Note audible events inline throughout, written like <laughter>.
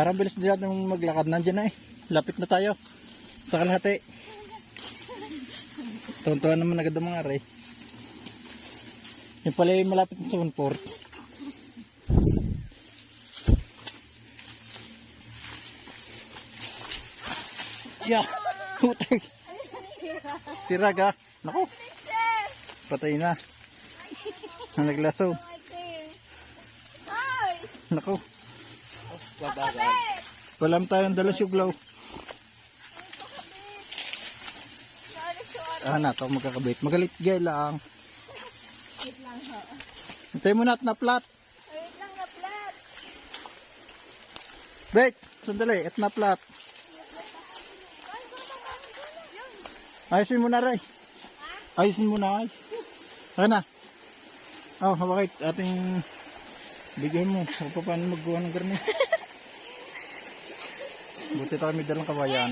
Parang bilis din natin maglakad. Nandiyan na eh. Lapit na tayo. Sa kalahati. Tuntuan naman agad ang mga aray. Yung pala yung malapit na sa Unport. Yeah. Putik. Sirag ha. Naku. Patay na. Ang naglaso. Naku. Walam tayong dala suglaw. Ah, na, ito magkakabit. Magalit gay lang. Wait lang ho. Hintay mo na at na-flat. Wait lang na flat. Wait, sandali. At Yun. Ayusin mo na, Ray. Ayusin mo na, ay. Ano na? Oh, hawakit. Ating bigyan mo. Paano maggawa ng garni. <laughs> Buti tayo may dalang kawayan.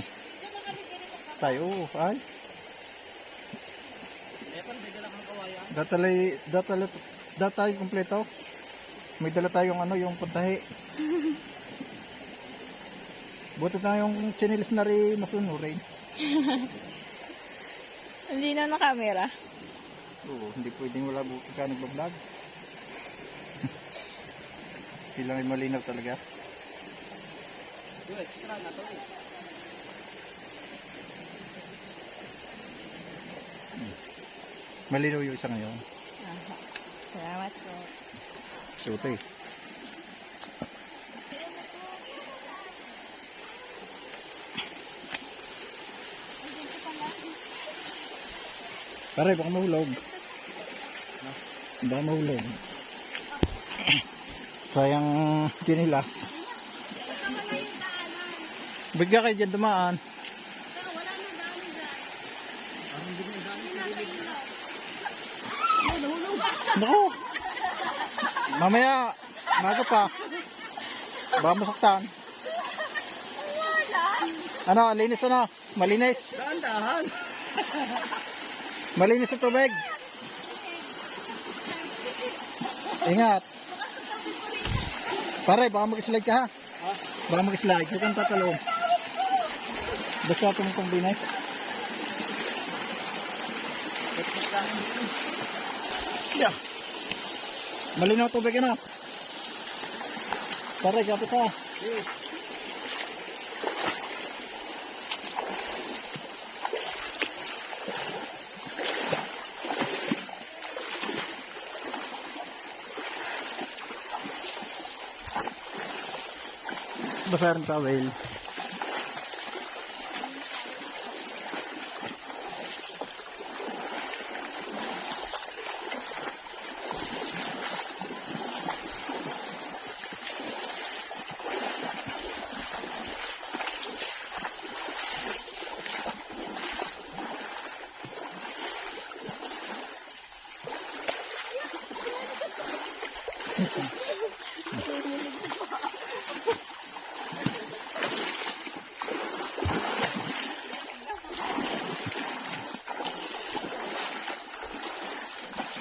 Tayo, ay. Datalay, datalay, datay kompleto. May dala tayong ano, yung puntahi. Buti tayong chinilis na rin masunurin. <laughs> Hindi na na camera. Oo, hindi pwedeng wala buti ka nagbablog. <laughs> Kailangan malinaw talaga. Extra na to eh. Malinaw yung isa ngayon. Aha. Salamat po. Suti. Pare, baka mahulog. Baka mahulog. Sayang kinilas. Bigla kayo dyan dumaan. Pero wala na dami dyan. Naku! Mamaya, maga pa. Baka masaktan. Ano, linis ano? Malinis. Dahan-dahan. Malinis sa tubig. Ingat. Pare, baka mag-slide ka ha. Baka mag-slide. Huwag kang tatalong. Basta itong kombinay. Yeah. Malinaw tubig ano? Pare, kapit ha. Basa rin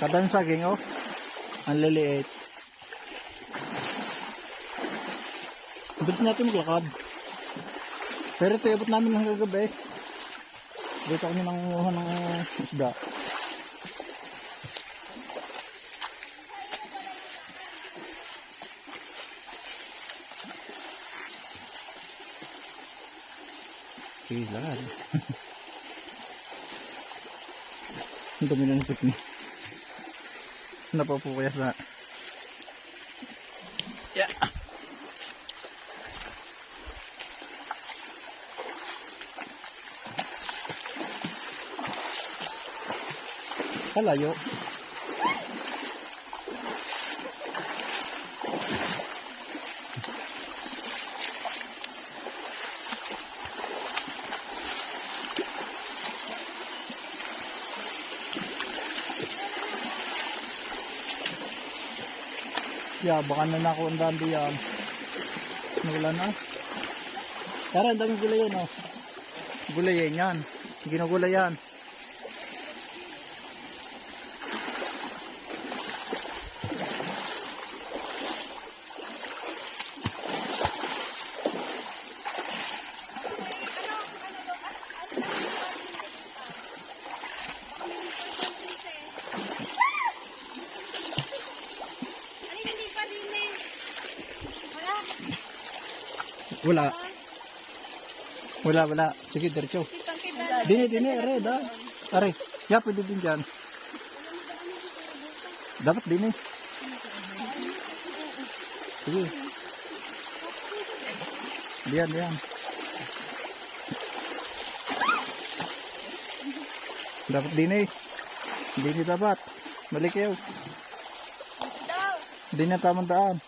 towel. Kada yung saging oh. Ang liliit. Bilis natin maglakad. Pero ito, abot namin hanggang gabi. Dito kami nangunguha ng isda. Sige, lakad. <laughs> Ang dami na nipit mo. Napapukuyas na. Yeah. Kalayo. Yeah, baka na nako ang dandi yan. Wala na. Tara, ang daming gulay yan, oh. Gulay yan yan. Wala. Wala, wala. Sige, diretso. Dini, dini, red ah. Are, ya, pwede din dyan. Dapat dini. Sige. Diyan, diyan. Dapat dini. Dini dapat. Balik kayo. Di na tamang daan.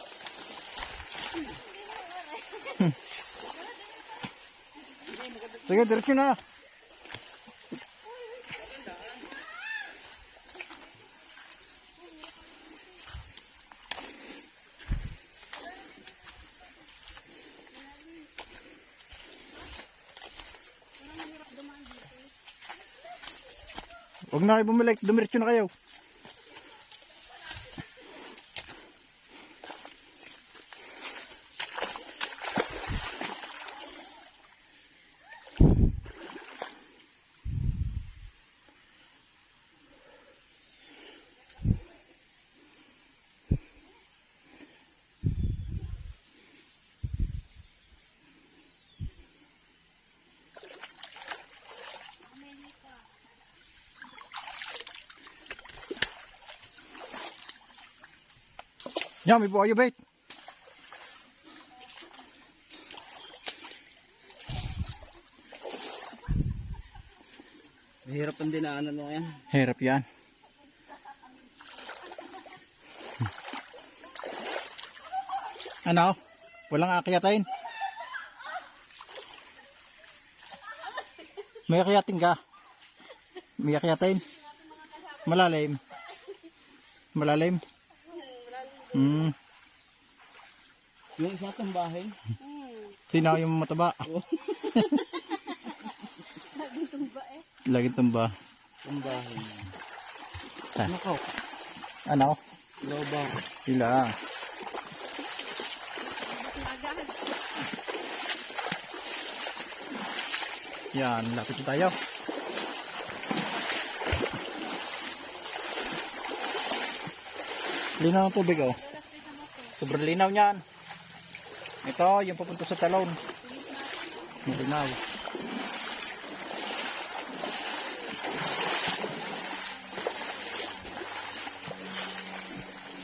Sige, diretso na. Huwag na kayo bumalik, dumiretso na kayo. Yan, may buhayo bait. Mahirap ang dinaanan mo yan. Hirap yan. Ano? Walang akyatin? May akyatin ka? May akyatin? Malalim? Malalim? Hmm. Yung isa itong bahay. Sino yung mataba? <laughs> Lagi tumba. Itong bahay. Ah. Nako. Ano? Loba. Sila. Yan, lapit tayo. Linaw ng tubig oh. Sobrang linaw niyan. Ito, yung papunta sa talon. Linaw.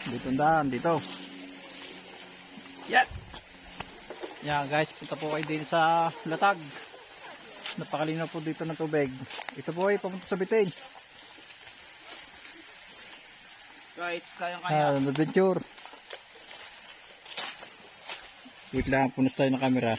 Dito daan, dito. Yan. Yan guys, punta po kayo din sa Latag. Napakalinaw po dito ng tubig. Ito po ay papunta sa Bitin. Guys, kayang kaya. Ah, adventure. Wait lang, punas tayo ng camera.